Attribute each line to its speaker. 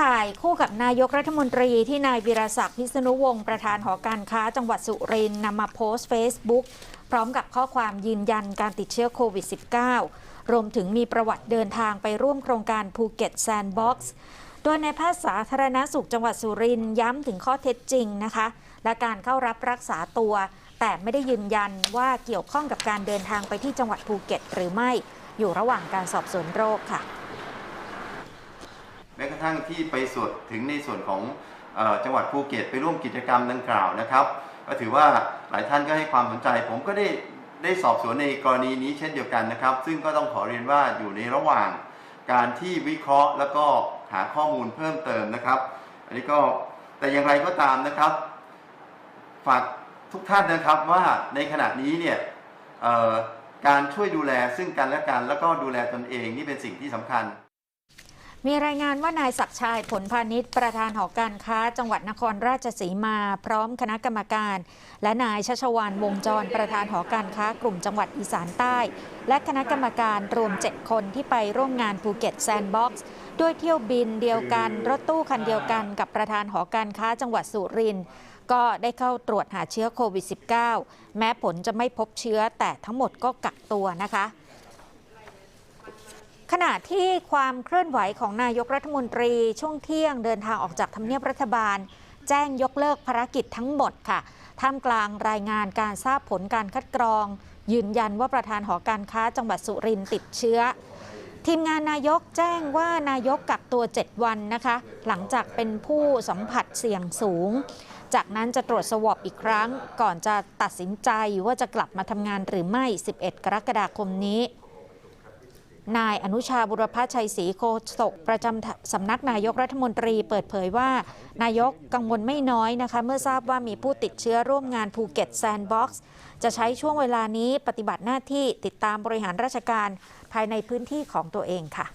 Speaker 1: ถ่ายคู่กับนายกรัฐมนตรีที่นายวิรศักดิ์พิษณุวงศ์ประธานหอการค้าจังหวัดสุรินทร์นำมาโพสต์ Facebook พร้อมกับข้อความยืนยันการติดเชื้อโควิด -19 รวมถึงมีประวัติเดินทางไปร่วมโครงการภูเก็ตแซนด์บ็อกซ์โดยในายแพทย์สาธารณสุขจังหวัดสุรินทร์ย้ำถึงข้อเท็จจริงนะคะ และการเข้ารับรักษาตัว แต่ไม่ได้ยืนยันว่าเกี่ยวข้องกับการเดินทางไปที่จังหวัดภูเก็ต หรือไม่อยู่ระหว่างการสอบสวนโรคค่ะ
Speaker 2: แม้กระทั่งที่ไปสวนถึงในส่วนของออจังหวัดภูเก็ตไปร่วมกิจกรรมดังกล่าวนะครับ ก็ถือว่าหลายท่านก็ให้ความสนใจ ผมก็ได้ได้สอบสวนในกรณีนี้เช่นเดียวกันนะครับ ซึ่งก็ต้องขอเรียนว่าอยู่ในระหว่างการที่วิเคราะห์แล้วก็หาข้อมูลเพิ่มเติมนะครับ อันนี้ก็แต่อย่างไรก็ตามนะครับฝากทุกท่านนะครับว่าในขณะนี้เนี่ยการช่วยดูแลซึ่งกันและกัน แล้วก็ดูแลตนเองนี่เป็นสิ่งที่สำคัญ
Speaker 1: มีรายงานว่านายศักชัยผลพาณิชย์ประธานหอการค้า จังหวัดนครราชสีมา พร้อมคณะกรรมการ และนายชัชวานวงจรประธานหอการค้ากลุ่มจังหวัดอีสานใต้ และคณะกรรมการรวม 7 คนที่ไปร่วมงานภูเก็ตแซนด์บ็อกซ์ด้วยเที่ยวบินเดียวกันรถตู้คันเดียวกันกับประธานหอการค้าจังหวัดสุรินทร์ก็ได้เข้าตรวจหาเชื้อโควิด -19 แม้ผลจะไม่พบเชื้อแต่ทั้งหมดก็กักตัวนะคะ ขณะที่ความเคลื่อนไหวของนายกรัฐมนตรีช่วงเที่ยงเดินทางออกจากทำเนียบรัฐบาล แจ้งยกเลิกภารกิจทั้งหมดค่ะท่ามกลางรายงานการทราบผลการคัดกรอง ยืนยันว่าประธานหอการค้าจังหวัดสุรินทร์ติดเชื้อ ทีมงานนายกแจ้งว่านายกกักตัว 7 วันนะคะ หลังจากเป็นผู้สัมผัสเสี่ยงสูง จากนั้นจะตรวจสวอปอีกครั้ง ก่อนจะตัดสินใจว่าจะกลับมาทำงานหรือไม่ 11 กรกฎาคมนี้ นายอนุชาบุรพชัยศรีโคศกประจำสำนักนายกรัฐมนตรีเปิดเผยว่า นายกกังวลไม่น้อยนะคะ เมื่อทราบว่ามีผู้ติดเชื้อร่วมงานภูเก็ตแซนด์บ็อกซ์จะใช้ช่วงเวลานี้ปฏิบัติหน้าที่ติดตามบริหารราชการภายในพื้นที่ของตัวเองค่ะ